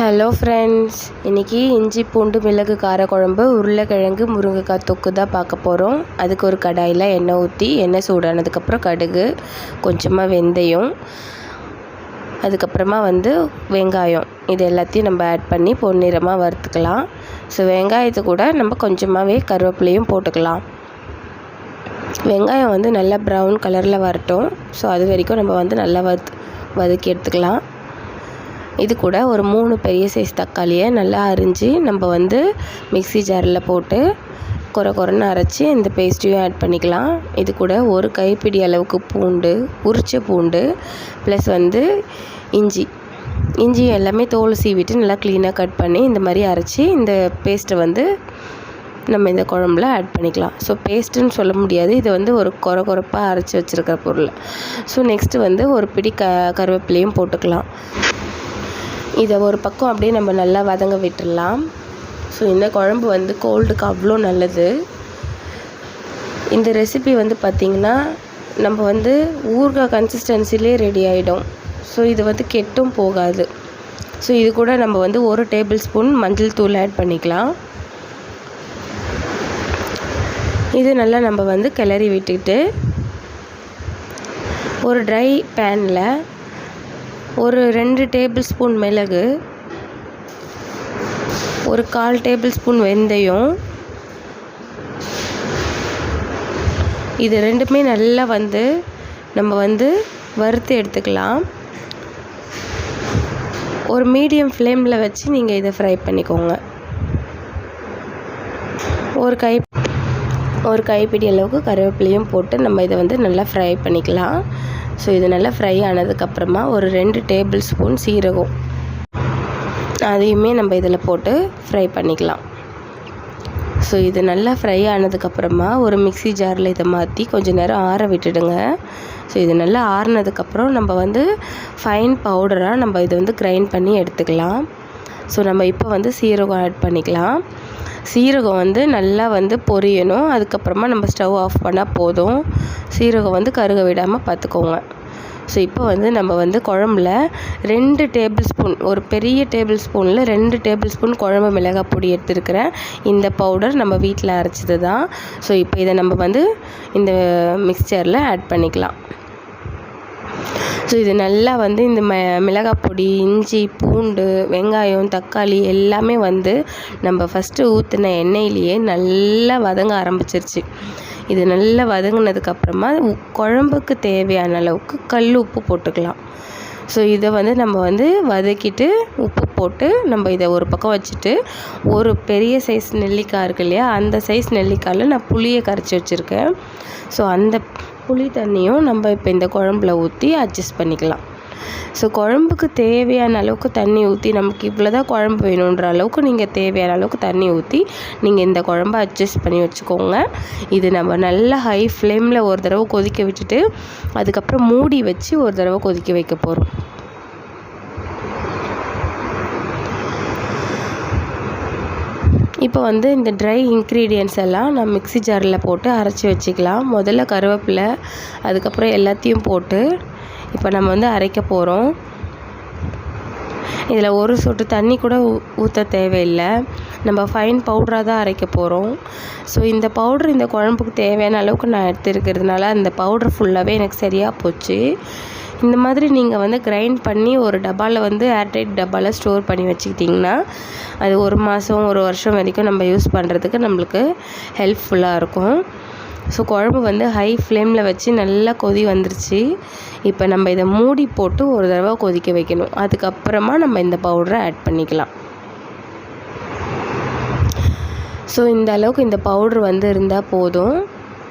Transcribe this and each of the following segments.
Hello friends இன்றைக்கி இஞ்சி பூண்டு மிளகு காரக்குழம்பு உருளைக்கிழங்கு முருங்கைக்காய் தொக்கு தான் பார்க்க போகிறோம் அதுக்கு ஒரு கடாயில் எண்ணெய் ஊற்றி எண்ணெய் சூடானதுக்கப்புறம் கடுகு கொஞ்சமாக வெந்தயம் அதுக்கப்புறமா வந்து வெங்காயம். இது எல்லாத்தையும் நம்ம ஆட் பண்ணி பொன்னிறமாக வறுத்துக்கலாம். ஸோ வெங்காயத்தை கூட நம்ம கொஞ்சமாகவே கருவேப்பிலையும் போட்டுக்கலாம். வெங்காயம் வந்து நல்லா ப்ரௌன் கலரில் வரட்டும். ஸோ அது வரைக்கும் நம்ம வந்து நல்லா வறுத்து வதக்கி எடுத்துக்கலாம். இது கூட ஒரு மூணு பெரிய சைஸ் தக்காளியை நல்லா அரிஞ்சு நம்ம வந்து மிக்ஸி ஜாரில் போட்டு குறை குறைன்னு அரைச்சி இந்த பேஸ்ட்டையும் ஆட் பண்ணிக்கலாம். இது கூட ஒரு கைப்பிடி அளவுக்கு பூண்டு உரிச்ச பூண்டு ப்ளஸ் வந்து இஞ்சி. இஞ்சி எல்லாமே தோல் சீவிட்டு நல்லா க்ளீனாக கட் பண்ணி இந்த மாதிரி அரைச்சி இந்த பேஸ்ட்டை வந்து நம்ம இந்த குழம்புல ஆட் பண்ணிக்கலாம். ஸோ பேஸ்ட்டுன்னு சொல்ல முடியாது. இது வந்து ஒரு குறை குறைப்பாக அரைச்சி வச்சுருக்கிற பொருள். ஸோ நெக்ஸ்ட்டு வந்து ஒரு பிடி க கருவேப்பிலையும் போட்டுக்கலாம். இதை ஒரு பக்கம் அப்படியே நம்ம நல்லா வதங்க விட்டுடலாம். ஸோ இந்த குழம்பு வந்து கோல்டுக்கு அவ்வளோ நல்லது. இந்த ரெசிபி வந்து பார்த்திங்கன்னா நம்ம வந்து ஊறுகாய் கன்சிஸ்டன்சிலே ரெடி ஆகிடும் ஸோ இது வந்து கெட்டும் போகாது. ஸோ இது கூட நம்ம வந்து ஒரு டேபிள் ஸ்பூன் மஞ்சள் தூள் ஆட் பண்ணிக்கலாம். இது நல்லா நம்ம வந்து கிளறி விட்டுக்கிட்டு ஒரு ட்ரை பேனில் ஒரு ரெண்டு டேபிள் ஸ்பூன் மிளகு ஒரு கால் டேபிள் ஸ்பூன் வெந்தயம். இது ரெண்டுமே நல்லா வந்து நம்ம வந்து வறுத்து எடுத்துக்கலாம். ஒரு மீடியம் ஃப்ளேமில் வச்சு நீங்கள் இதை ஃப்ரை பண்ணிக்கோங்க. ஒரு கை ஒரு கைப்பிடி அளவுக்கு கருவேப்பிலையும் போட்டு நம்ம இதை வந்து நல்லா ஃப்ரை பண்ணிக்கலாம். ஸோ இது நல்லா ஃப்ரை ஆனதுக்கப்புறமா ஒரு ரெண்டு டேபிள் ஸ்பூன் சீரகம். அதையுமே நம்ம இதில் போட்டு ஃப்ரை பண்ணிக்கலாம். ஸோ இது நல்லா ஃப்ரை ஆனதுக்கப்புறமா ஒரு மிக்ஸி ஜாரில் இதை மாற்றி கொஞ்சம் நேரம் ஆற விட்டுடுங்க. ஸோ இது நல்லா ஆறுனதுக்கப்புறம் நம்ம வந்து ஃபைன் பவுடராக நம்ம இதை வந்து கிரைண்ட் பண்ணி எடுத்துக்கலாம். ஸோ நம்ம இப்போ வந்து சீரகம் ஆட் பண்ணிக்கலாம். சீரகம் வந்து நல்லா வந்து பொரியணும். அதுக்கப்புறமா நம்ம ஸ்டவ் ஆஃப் பண்ணால் போதும். சீரகம் வந்து கருக விடாமல் பார்த்துக்கோங்க ஸோ இப்போ வந்து நம்ம வந்து குழம்புல ரெண்டு டேபிள் ஸ்பூன் ஒரு பெரிய டேபிள் ஸ்பூனில் ரெண்டு டேபிள் ஸ்பூன் குழம்பு மிளகாய் பொடி எடுத்துருக்கிறேன். இந்த பவுடர் நம்ம வீட்டில் அரைச்சது தான் ஸோ இப்போ இதை நம்ம வந்து இந்த மிக்சரில் ஆட் பண்ணிக்கலாம். ஸோ இது நல்லா வந்து இந்த ம மிளகாய் பொடி இஞ்சி பூண்டு வெங்காயம் தக்காளி எல்லாமே வந்து நம்ம ஃபஸ்ட்டு ஊற்றின எண்ணெயிலேயே நல்லா வதங்க ஆரம்பிச்சிருச்சு. இது நல்லா வதங்கினதுக்கப்புறமா குழம்புக்கு தேவையான அளவுக்கு கல் உப்பு போட்டுக்கலாம். ஸோ இதை வந்து நம்ம வந்து வதக்கிட்டு உப்பு போட்டு நம்ம இதை ஒரு பக்கம் வச்சுட்டு ஒரு பெரிய சைஸ் நெல்லிக்காய் இருக்கு இல்லையா? அந்த சைஸ் நெல்லிக்காயில் நான் புளியை கரைச்சி வச்சுருக்கேன். ஸோ அந்த புளி தண்ணியும் நம்ம இப்போ இந்த குழம்புல ஊற்றி அட்ஜஸ்ட் பண்ணிக்கலாம். ஸோ குழம்புக்கு தேவையான அளவுக்கு தண்ணி ஊற்றி நமக்கு இவ்வளோ தான் குழம்பு வேணுன்ற அளவுக்கு நீங்கள் தேவையான அளவுக்கு தண்ணி ஊற்றி நீங்கள் இந்த குழம்ப அட்ஜஸ்ட் பண்ணி வச்சுக்கோங்க. இது நம்ம நல்லா ஹை ஃப்ளேமில் ஒரு தடவை கொதிக்க விட்டுட்டு அதுக்கப்புறம் மூடி வச்சு ஒரு தடவை கொதிக்க வைக்க போகிறோம் இப்போ வந்து இந்த ட்ரை இன்க்ரீடியன்ஸ் எல்லாம் நான் மிக்ஸி ஜாரில் போட்டு அரைச்சி வச்சுக்கலாம். முதல்ல கருவேப்பிலை அதுக்கப்புறம் எல்லாத்தையும் போட்டு இப்போ நம்ம வந்து அரைக்க போகிறோம். இதில் ஒரு சொட்டு தண்ணி கூட ஊ ஊற்ற தேவையில்லை. நம்ம ஃபைன் பவுடராக தான் அரைக்க போகிறோம். ஸோ இந்த பவுட்ரு இந்த குழம்புக்கு தேவையான அளவுக்கு நான் எடுத்துருக்கிறதுனால அந்த பவுட்ரு ஃபுல்லாகவே எனக்கு சரியாக போச்சு. இந்த மாதிரி நீங்கள் வந்து கிரைண்ட் பண்ணி ஒரு டப்பாவில் வந்து ஏர்டைட் டப்பாவில் ஸ்டோர் பண்ணி வச்சுக்கிட்டிங்கன்னா அது ஒரு மாதம் ஒரு வருஷம் வரைக்கும் நம்ம யூஸ் பண்ணுறதுக்கு நம்மளுக்கு ஹெல்ப்ஃபுல்லாக இருக்கும். ஸோ குழம்பு வந்து ஹை ஃப்ளேமில் வச்சு நல்லா கொதி வந்துருச்சு. இப்போ நம்ம இதை மூடி போட்டு ஒரு தடவை கொதிக்க வைக்கணும். அதுக்கப்புறமா நம்ம இந்த பவுடரை ஆட் பண்ணிக்கலாம். ஸோ இந்த அளவுக்கு இந்த பவுட்ரு வந்து இருந்தால் போதும்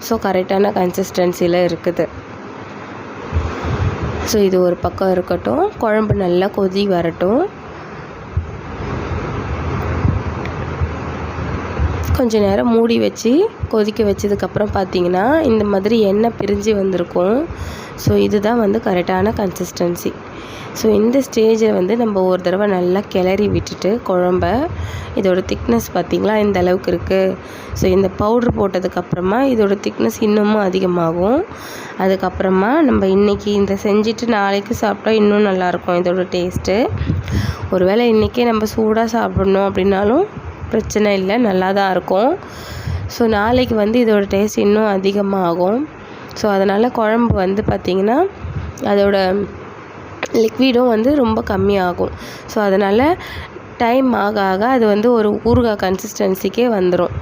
ஸோ கரெக்டான கன்சிஸ்டன்சியில் இருக்குது. ஸோ இது ஒரு பக்கம் இருக்கட்டும். குழம்பு நல்லா கொதி வரட்டும். கொஞ்சம் நேரம் மூடி வச்சு கொதிக்க வச்சதுக்கப்புறம் பார்த்தீங்கன்னா இந்த மாதிரி எண்ணெய் பிரிஞ்சு வந்திருக்கும். ஸோ இதுதான் வந்து கரெக்டான கன்சிஸ்டன்சி ஸோ இந்த ஸ்டேஜை வந்து நம்ம ஒரு தடவை நல்லா கிளறி விட்டுட்டு குழம்ப இதோட திக்னஸ் பார்த்திங்களா? இந்த அளவுக்கு இருக்குது ஸோ இந்த பவுட்ரு போட்டதுக்கப்புறமா இதோட திக்னஸ் இன்னமும் அதிகமாகும். அதுக்கப்புறமா நம்ம இன்றைக்கி இந்த செஞ்சுட்டு நாளைக்கு சாப்பிட்டா இன்னும் நல்லாயிருக்கும் இதோட டேஸ்ட்டு ஒருவேளை இன்றைக்கே நம்ம சூடாக சாப்பிட்ணும் அப்படின்னாலும் பிரச்சனை இல்லை நல்லா தான் இருக்கும். ஸோ நாளைக்கு வந்து இதோட டேஸ்ட் இன்னும் அதிகமாகும். ஸோ அதனால் குழம்பு வந்து பார்த்திங்கன்னா அதோட லிக்விடும் வந்து ரொம்ப கம்மியாகும். ஸோ அதனால் டைம் ஆக ஆக அது வந்து ஒரு ஊறுகாய் கன்சிஸ்டன்சிக்கே வந்துடும்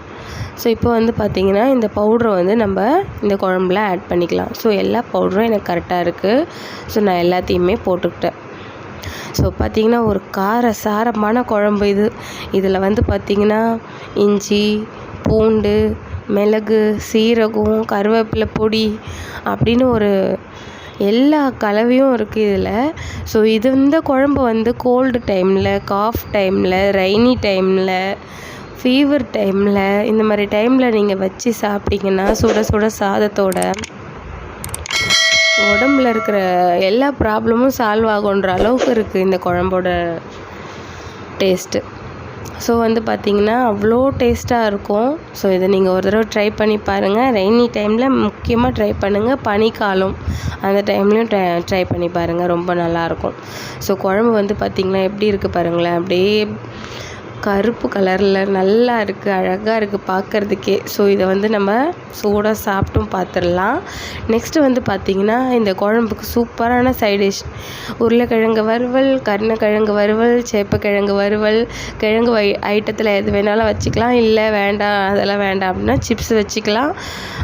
ஸோ இப்போ வந்து பார்த்திங்கன்னா இந்த பவுட்ரை வந்து நம்ம இந்த குழம்புல ஆட் பண்ணிக்கலாம். ஸோ எல்லா பவுடரும் எனக்கு கரெக்டாக இருக்குது ஸோ நான் எல்லாத்தையுமே போட்டுக்கிட்டேன். ஸோ பார்த்திங்கன்னா ஒரு கார சாரமான குழம்பு இது. இதில் வந்து பார்த்திங்கன்னா இஞ்சி பூண்டு மிளகு சீரகம் கருவேப்பிலை பொடி அப்படின்னு ஒரு எல்லா கலவையும் இருக்குது இதில். ஸோ இது இந்த குழம்பு வந்து கோல்டு டைமில் காஃப் டைமில் ரெய்னி டைமில் ஃபீவர் டைமில் இந்த மாதிரி டைமில் நீங்கள் வச்சு சாப்பிட்டீங்கன்னா சுட சுட சாதத்தோட உடம்புல இருக்கிற எல்லா ப்ராப்ளமும் சால்வ் ஆகுன்ற அளவுக்கு இருக்குது இந்த குழம்போட டேஸ்ட்டு ஸோ வந்து பார்த்திங்கன்னா அவ்வளோ டேஸ்ட்டாக இருக்கும். ஸோ இதை நீங்கள் ஒரு தடவை ட்ரை பண்ணி பாருங்கள் ரெய்னி டைமில் முக்கியமாக ட்ரை பண்ணுங்கள் பனிக்காலம். அந்த டைம்லையும் ட்ரை ட்ரை பண்ணி பாருங்கள் ரொம்ப நல்லாயிருக்கும் ஸோ குழம்பு வந்து பார்த்திங்கன்னா எப்படி இருக்குது பாருங்களேன். அப்படியே கருப்பு கலரில் நல்லா இருக்குது அழகாக இருக்குது பார்க்குறதுக்கே ஸோ இதை வந்து நம்ம சூடாக சாப்பிட்டும் பார்த்துடலாம் நெக்ஸ்ட்டு வந்து பார்த்திங்கன்னா இந்த குழம்புக்கு சூப்பரான சைட் டிஷ் உருளைக்கிழங்கு வறுவல் கருணக்கிழங்கு வறுவல் சேப்பக்கிழங்கு வறுவல் கிழங்கு வை ஐட்டத்தில் எது வேணாலும் வச்சுக்கலாம். இல்லை வேண்டாம் அதெல்லாம் வேண்டாம் அப்படின்னா சிப்ஸ் வச்சுக்கலாம்.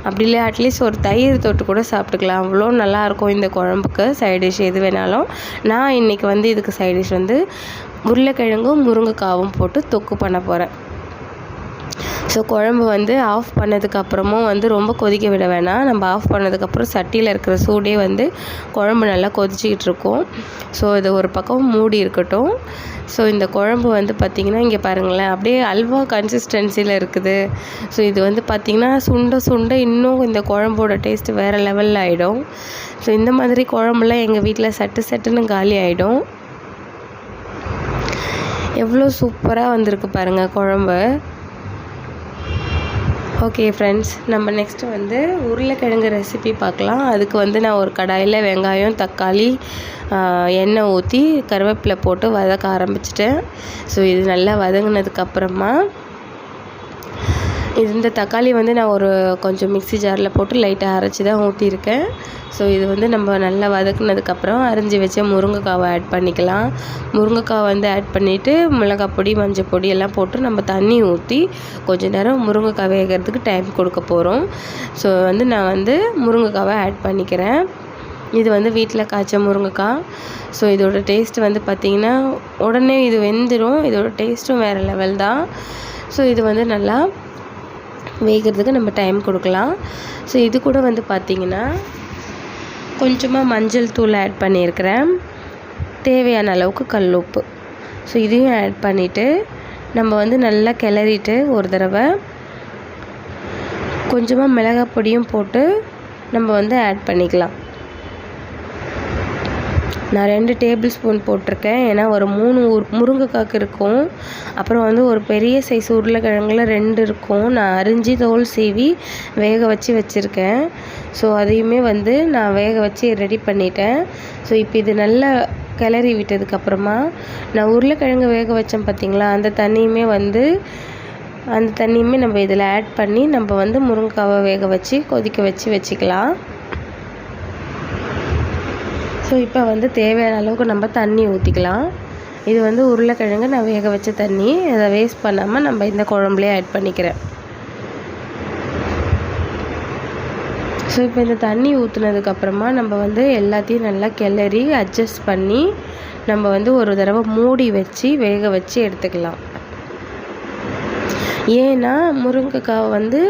அப்படி இல்லை அட்லீஸ்ட் ஒரு தயிர் தொட்டு கூட சாப்பிட்டுக்கலாம். அவ்வளோ நல்லாயிருக்கும் இந்த குழம்புக்கு. சைட் டிஷ் எது வேணாலும். நான் இன்றைக்கி வந்து இதுக்கு சைட் டிஷ் வந்து உருளைக்கிழங்கும் முருங்கைக்காவும் போட்டு தொக்கு பண்ண போகிறேன் ஸோ குழம்பு வந்து ஆஃப் பண்ணதுக்கப்புறமும் வந்து ரொம்ப கொதிக்க விட வேணாம். நம்ம ஆஃப் பண்ணதுக்கப்புறம் சட்டியில் இருக்கிற சூடே வந்து குழம்பு நல்லா கொதிச்சிக்கிட்டு இருக்கும். ஸோ இது ஒரு பக்கம் மூடி இருக்கட்டும். ஸோ இந்த குழம்பு வந்து பார்த்திங்கன்னா இங்கே பாருங்களேன் அப்படியே அல்வா கன்சிஸ்டன்சியில் இருக்குது. ஸோ இது வந்து பார்த்திங்கன்னா சுண்ட சுண்ட இன்னும் இந்த குழம்போட டேஸ்ட்டு வேறு லெவலில் ஆகிடும் ஸோ இந்த மாதிரி குழம்புலாம் எங்கள் வீட்டில் சட்டு சட்டுன்னு காலி ஆகிடும் எவ்வளோ சூப்பராக வந்திருக்கு பாருங்கள் குழம்பு. ஓகே ஃப்ரெண்ட்ஸ் நம்ம நெக்ஸ்ட்டு வந்து உருளைக்கிழங்கு ரெசிபி பார்க்கலாம். அதுக்கு வந்து நான் ஒரு கடாயில் வெங்காயம் தக்காளி எண்ணெய் ஊற்றி கருவேப்பிலை போட்டு வதக்க ஆரம்பிச்சிட்டேன். ஸோ இது நல்லா வதங்கினதுக்கப்புறமா இந்த தக்காளி வந்து நான் ஒரு கொஞ்சம் மிக்ஸி ஜாரில் போட்டு லைட்டாக அரைச்சி தான் ஊற்றிருக்கேன் ஸோ இது வந்து நம்ம நல்லா வதக்குனதுக்கப்புறம் அரிஞ்சு வச்ச முருங்கைக்காவை ஆட் பண்ணிக்கலாம். முருங்கைக்காய் வந்து ஆட் பண்ணிவிட்டு மிளகாய் பொடி மஞ்சள் பொடி எல்லாம் போட்டு நம்ம தண்ணி ஊற்றி கொஞ்சம் நேரம் முருங்கைக்காய் வேகிறதுக்கு டைம் கொடுக்க போகிறோம் ஸோ வந்து நான் வந்து முருங்கைக்காவை ஆட் பண்ணிக்கிறேன். இது வந்து வீட்டில் காய்ச்ச முருங்கைக்காய். ஸோ இதோட டேஸ்ட் வந்து பார்த்திங்கன்னா உடனே இது வெந்துடும் இதோட டேஸ்ட்டும் வேறு லெவல் தான். ஸோ இது வந்து நல்லா வேகிறதுக்கு நம்ம டைம் கொடுக்கலாம். ஸோ இது கூட வந்து பார்த்திங்கன்னா கொஞ்சமாக மஞ்சள் தூள் ஆட் பண்ணியிருக்கிறேன். தேவையான அளவுக்கு கல் உப்பு. ஸோ இதையும் ஆட் பண்ணிவிட்டு நம்ம வந்து நல்லா கிளறிட்டு ஒரு தடவை கொஞ்சமாக மிளகாய் பொடியும் போட்டு நம்ம வந்து ஆட் பண்ணிக்கலாம். நான் ரெண்டு டேபிள் ஸ்பூன் போட்டிருக்கேன். ஏன்னா ஒரு மூணு உரு முருங்கைக்காக்கு இருக்கும். அப்புறம் வந்து ஒரு பெரிய சைஸ் உருளைக்கிழங்குல ரெண்டு இருக்கும். நான் அரிஞ்சு தோல் சீவி வேக வச்சு வச்சுருக்கேன். ஸோ அதையுமே வந்து நான் வேக வச்சு ரெடி பண்ணிட்டேன். ஸோ இப்போ இது நல்லா கிளறி விட்டதுக்கப்புறமா நான் உருளைக்கிழங்கு வேக வச்சேன் பார்த்திங்களா அந்த தண்ணியுமே வந்து அந்த தண்ணியுமே நம்ம இதில் ஆட் பண்ணி நம்ம வந்து முருங்கைக்காவை வேக வச்சு கொதிக்க வச்சு வச்சுக்கலாம். ஸோ இப்போ வந்து தேவையான அளவுக்கு நம்ம தண்ணி ஊற்றிக்கலாம் இது வந்து உருளைக்கிழங்கு நான் வேக வச்ச தண்ணி. அதை வேஸ்ட் பண்ணாமல் நம்ம இந்த குழம்புலேயே ஆட் பண்ணிக்கிறேன். ஸோ இப்போ இந்த தண்ணி ஊற்றுனதுக்கப்புறமா நம்ம வந்து எல்லாத்தையும் நல்லா கிளறி அட்ஜஸ்ட் பண்ணி நம்ம வந்து ஒரு தடவை மூடி வச்சு வேக வச்சு எடுத்துக்கலாம். ஏன்னா முருங்கைக்காய் வந்து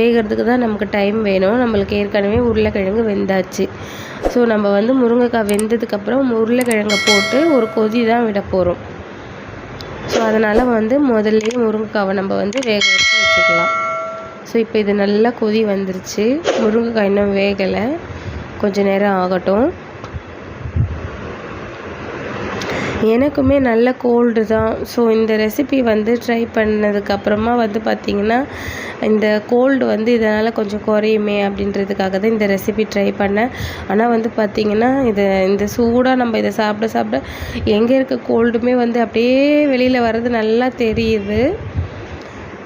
வேகிறதுக்கு தான் நமக்கு டைம் வேணும். நம்மளுக்கு ஏற்கனவே உருளைக்கிழங்கு வெந்தாச்சு. ஸோ நம்ம வந்து முருங்கைக்காய் வெந்ததுக்கப்புறம் உருளைக்கிழங்கை போட்டு ஒரு கொதி தான் விட போகிறோம் ஸோ அதனால் வந்து முதல்லையே முருங்கைக்காவை நம்ம வந்து வேக வச்சு வச்சுக்கலாம். ஸோ இப்போ இது நல்லா கொதி வந்துருச்சு. முருங்கைக்காய் இன்னும் வேகலை. கொஞ்சம் நேரம் ஆகட்டும். எனக்குமே நல்ல கோல்டு தான். ஸோ இந்த ரெசிபி வந்து ட்ரை பண்ணதுக்கப்புறமா வந்து பார்த்திங்கன்னா இந்த கோல்டு வந்து இதனால் கொஞ்சம் குறையுமே அப்படின்றதுக்காக தான் இந்த ரெசிபி ட்ரை பண்ணேன். ஆனால் வந்து பார்த்திங்கன்னா இதை இந்த சூடாக நம்ம இதை சாப்பிட சாப்பிட எங்கே இருக்க கோல்டுமே வந்து அப்படியே வெளியில் வர்றது நல்லா தெரியுது.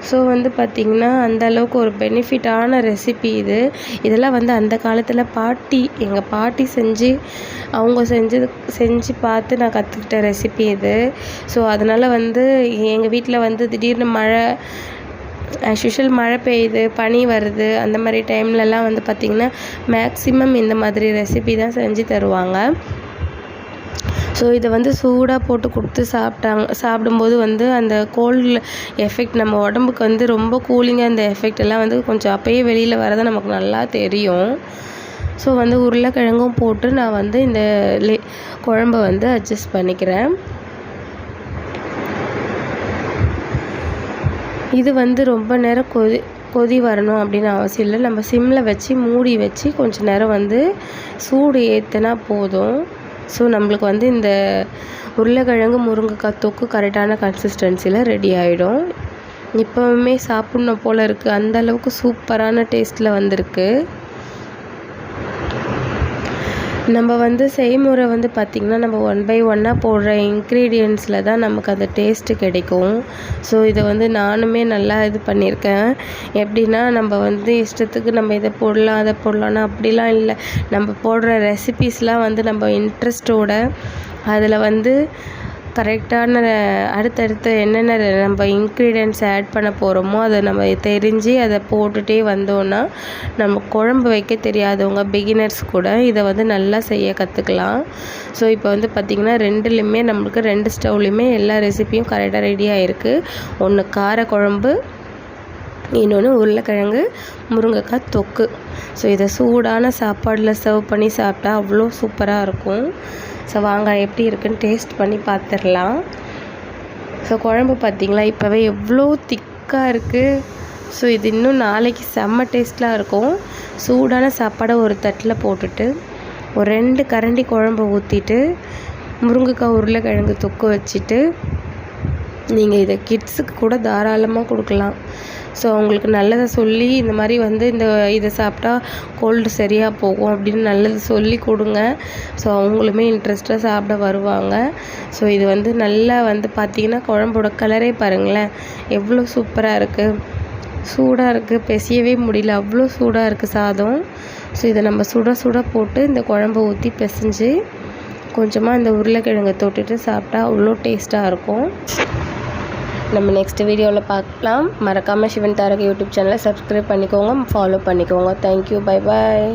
ஸோ வந்து பார்த்திங்கன்னா அந்த அளவுக்கு ஒரு பெனிஃபிட்டான ரெசிபி இது. இதெல்லாம் வந்து அந்த காலத்தில் பாட்டி எங்கள் பாட்டி செஞ்சு அவங்க செஞ்சது செஞ்சு பார்த்து நான் கற்றுக்கிட்ட ரெசிபி இது. ஸோ அதனால் வந்து எங்கள் வீட்டில் வந்து திடீர்னு மழை ஆஸ் யூஷுவல் மழை பெய்யுது பனி வருது அந்த மாதிரி டைம்லலாம் வந்து பார்த்திங்கன்னா மேக்ஸிமம் இந்த மாதிரி ரெசிபி தான் செஞ்சு தருவாங்க. ஸோ இதை வந்து சூடாக போட்டு கொடுத்து சாப்பிட்டாங்க சாப்பிடும்போது வந்து அந்த கோல்டில் எஃபெக்ட் நம்ம உடம்புக்கு வந்து ரொம்ப கூலிங்காக அந்த எஃபெக்ட் எல்லாம் வந்து கொஞ்சம் அப்போயே வெளியில் வரதை நமக்கு நல்லா தெரியும். ஸோ வந்து உருளைக்கிழங்கும் போட்டு நான் வந்து இந்த லே குழம்ப வந்து அட்ஜஸ்ட் பண்ணிக்கிறேன். இது வந்து ரொம்ப நேரம் கொதி கொதி வரணும் அப்படின்னு அவசியம் இல்லை. நம்ம சிம்மில் வச்சு மூடி வச்சு கொஞ்சம் நேரம் வந்து சூடு ஏற்றினா போதும். ஸோ நம்மளுக்கு வந்து இந்த உருளைக்கிழங்கு முருங்கைக்காய் தொக்கு கரெக்டான கன்சிஸ்டன்சியில் ரெடி ஆகிடும் இப்போவுமே சாப்பிட்ணும் போல் இருக்குது அந்த அளவுக்கு சூப்பரான டேஸ்ட்டில் வந்திருக்கு. நம்ம வந்து செய்முறை வந்து பார்த்திங்கன்னா நம்ம ஒன் பை ஒன்னாக போடுற இன்க்ரீடியன்ஸில் தான் நமக்கு அந்த டேஸ்ட்டு கிடைக்கும். ஸோ இதை வந்து நானுமே நல்லா இது பண்ணியிருக்கேன். எப்படின்னா நம்ம வந்து இஷ்டத்துக்கு நம்ம இதை போடலாம் அதை போடலான்னா அப்படிலாம் இல்லை. நம்ம போடுற ரெசிபீஸ்லாம் வந்து நம்ம இன்ட்ரெஸ்ட்டோட அதில் வந்து கரெக்டான அடுத்தடுத்து என்னென்ன நம்ம இன்க்ரீடியன்ஸ் ஆட் பண்ண போகிறோமோ அதை நம்ம தெரிஞ்சு அதை போட்டுகிட்டே வந்தோன்னா நம்ம குழம்பு வைக்க தெரியாதவங்க பிகினர்ஸ் கூட இதை வந்து நல்லா செய்ய கற்றுக்கலாம் ஸோ இப்போ வந்து பார்த்திங்கன்னா ரெண்டுலேயுமே நம்மளுக்கு ரெண்டு ஸ்டவ்லேயுமே எல்லா ரெசிப்பியும் கரெக்டாக ரெடி ஆகிருக்கு ஒன்று கார குழம்பு இன்னொன்று உருளைக்கிழங்கு முருங்கைக்காய் தொக்கு. ஸோ இதை சூடான சாப்பாடில் சர்வ் பண்ணி சாப்பிட்டா அவ்வளோ சூப்பராக இருக்கும். ஸோ வாங்க எப்படி இருக்குன்னு டேஸ்ட் பண்ணி பார்த்துடலாம் ஸோ குழம்பு பார்த்திங்களா இப்போவே எவ்வளோ திக்காக இருக்குது ஸோ இது இன்னும் நாளைக்கு செம்ம டேஸ்ட்டாக இருக்கும். சூடான சாப்பாடை ஒரு தட்டில் போட்டுட்டு ஒரு ரெண்டு கரண்டி குழம்பு ஊற்றிட்டு முருங்கைக்காய் உருளைக்கிழங்கு தொக்கு வச்சுட்டு நீங்கள் இதை கிட்ஸுக்கு கூட தாராளமாக கொடுக்கலாம். ஸோ அவங்களுக்கு நல்லதை சொல்லி இந்த மாதிரி வந்து இந்த இதை சாப்பிட்டா கோல்டு சரியாக போகும் அப்படின்னு நல்லது சொல்லி கொடுங்க. ஸோ அவங்களுமே இன்ட்ரெஸ்ட்டாக சாப்பிட வருவாங்க. ஸோ இது வந்து நல்லா வந்து பார்த்திங்கன்னா குழம்போட கலரே பாருங்களேன். எவ்வளோ சூப்பராக இருக்குது சூடாக இருக்குது பெசியவே முடியல. அவ்வளோ சூடாக இருக்குது சாதம். ஸோ இதை நம்ம சுட சுட போட்டு இந்த குழம்பை ஊற்றி பிசைஞ்சு கொஞ்சமாக இந்த உருளைக்கிழங்கை தொட்டுட்டு சாப்பிட்டா அவ்வளோ டேஸ்ட்டாக இருக்கும். நம்ம நெக்ஸ்ட் வீடியோவில் பார்க்கலாம். மறக்காமல் சிவன் தாரக யூடியூப் சேனலை சப்ஸ்கிரைப் பண்ணிக்கோங்க ஃபாலோ பண்ணிக்கோங்க. Thank you bye bye